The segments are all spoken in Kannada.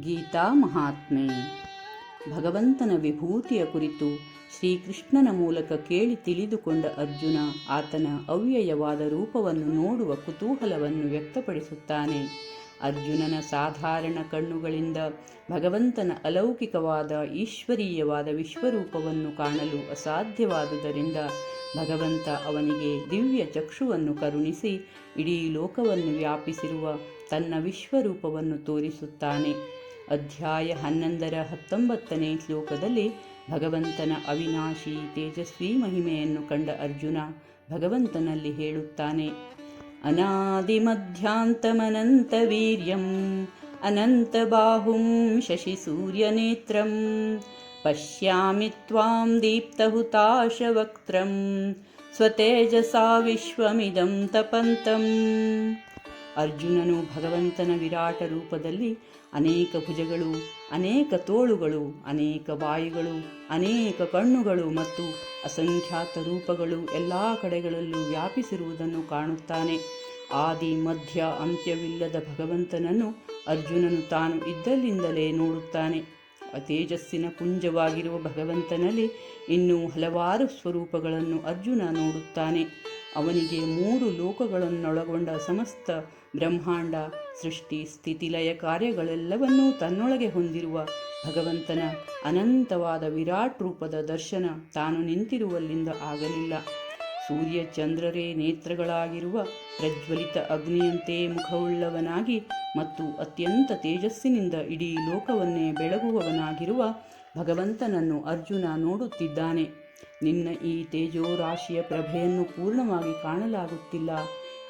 ಗೀತಾ ಮಹಾತ್ಮೆ. ಭಗವಂತನ ವಿಭೂತಿಯ ಕುರಿತು ಶ್ರೀಕೃಷ್ಣನ ಮೂಲಕ ಕೇಳಿ ತಿಳಿದುಕೊಂಡ ಅರ್ಜುನ ಆತನ ಅವ್ಯಯವಾದ ರೂಪವನ್ನು ನೋಡುವ ಕುತೂಹಲವನ್ನು ವ್ಯಕ್ತಪಡಿಸುತ್ತಾನೆ. ಅರ್ಜುನನ ಸಾಧಾರಣ ಕಣ್ಣುಗಳಿಂದ ಭಗವಂತನ ಅಲೌಕಿಕವಾದ ಈಶ್ವರೀಯವಾದ ವಿಶ್ವರೂಪವನ್ನು ಕಾಣಲು ಅಸಾಧ್ಯವಾದುದರಿಂದ ಭಗವಂತ ಅವನಿಗೆ ದಿವ್ಯ ಚಕ್ಷುವನ್ನು ಕರುಣಿಸಿ ಇಡೀ ಲೋಕವನ್ನು ವ್ಯಾಪಿಸಿರುವ ತನ್ನ ವಿಶ್ವರೂಪವನ್ನು ತೋರಿಸುತ್ತಾನೆ. ಅಧ್ಯಾಯ ಹನ್ನೊಂದರ ಹತ್ತೊಂಬತ್ತನೇ ಶ್ಲೋಕದಲ್ಲಿ ಭಗವಂತನ ಅವಿನಾಶಿ ತೇಜಸ್ವಿ ಮಹಿಮೆಯನ್ನು ಕಂಡ ಅರ್ಜುನ ಭಗವಂತನಲ್ಲಿ ಹೇಳುತ್ತಾನೆ, ಅನಾದಿ ಮಧ್ಯಾಂತಮನಂತ ವೀರ್ಯಂ, ಅನಂತ ಬಾಹುಂ ಶಶಿ ಸೂರ್ಯನೇತ್ರಂ ಪಶ್ಯಾಮಿ ತ್ವಾಂ ದೀಪ್ತಹುತಾಶವಕ್ತ್ರಂ ಸ್ವತೇಜಸಾ ವಿಶ್ವಮಿದಂ ತಪಂತಂ. ಅರ್ಜುನನು ಭಗವಂತನ ವಿರಾಟ ರೂಪದಲ್ಲಿ ಅನೇಕ ಭುಜಗಳು, ಅನೇಕ ತೋಳುಗಳು, ಅನೇಕ ಬಾಯಿಗಳು, ಅನೇಕ ಕಣ್ಣುಗಳು ಮತ್ತು ಅಸಂಖ್ಯಾತ ರೂಪಗಳು ಎಲ್ಲ ಕಡೆಗಳಲ್ಲೂ ವ್ಯಾಪಿಸಿರುವುದನ್ನು ಕಾಣುತ್ತಾನೆ. ಆದಿ, ಮಧ್ಯ, ಅಂತ್ಯವಿಲ್ಲದ ಭಗವಂತನನ್ನು ಅರ್ಜುನನು ತಾನು ಇದ್ದಲ್ಲಿಂದಲೇ ನೋಡುತ್ತಾನೆ. ತೇಜಸ್ಸಿನ ಪುಂಜವಾಗಿರುವ ಭಗವಂತನಲ್ಲಿ ಇನ್ನೂ ಹಲವಾರು ಸ್ವರೂಪಗಳನ್ನು ಅರ್ಜುನ ನೋಡುತ್ತಾನೆ. ಅವನಿಗೆ ಮೂರು ಲೋಕಗಳನ್ನೊಳಗೊಂಡ ಸಮಸ್ತ ಬ್ರಹ್ಮಾಂಡ, ಸೃಷ್ಟಿ, ಸ್ಥಿತಿಲಯ ಕಾರ್ಯಗಳೆಲ್ಲವನ್ನೂ ತನ್ನೊಳಗೆ ಹೊಂದಿರುವ ಭಗವಂತನ ಅನಂತವಾದ ವಿರಾಟ್ ರೂಪದ ದರ್ಶನ ತಾನು ನಿಂತಿರುವಲ್ಲಿಂದ ಆಗಲಿಲ್ಲ. ಸೂರ್ಯ ಚಂದ್ರರೇ ನೇತ್ರಗಳಾಗಿರುವ ಪ್ರಜ್ವಲಿತ ಅಗ್ನಿಯಂತೆ ಮುಖವುಳ್ಳವನಾಗಿ ಮತ್ತು ಅತ್ಯಂತ ತೇಜಸ್ಸಿನಿಂದ ಇಡೀ ಲೋಕವನ್ನೇ ಬೆಳಗುವವನಾಗಿರುವ ಭಗವಂತನನ್ನು ಅರ್ಜುನ ನೋಡುತ್ತಿದ್ದಾನೆ. ನಿನ್ನ ಈ ತೇಜೋರಾಶಿಯ ಪ್ರಭೆಯನ್ನು ಪೂರ್ಣವಾಗಿ ಕಾಣಲಾಗುತ್ತಿಲ್ಲ.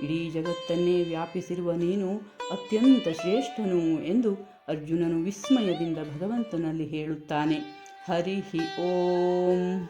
ಇಡೀ ಜಗತ್ತನ್ನೇ ವ್ಯಾಪಿಸಿರುವ ನೀನು ಅತ್ಯಂತ ಶ್ರೇಷ್ಠನು ಎಂದು ಅರ್ಜುನನು ವಿಸ್ಮಯದಿಂದ ಭಗವಂತನಲ್ಲಿ ಹೇಳುತ್ತಾನೆ. ಹರಿ ಓಂ.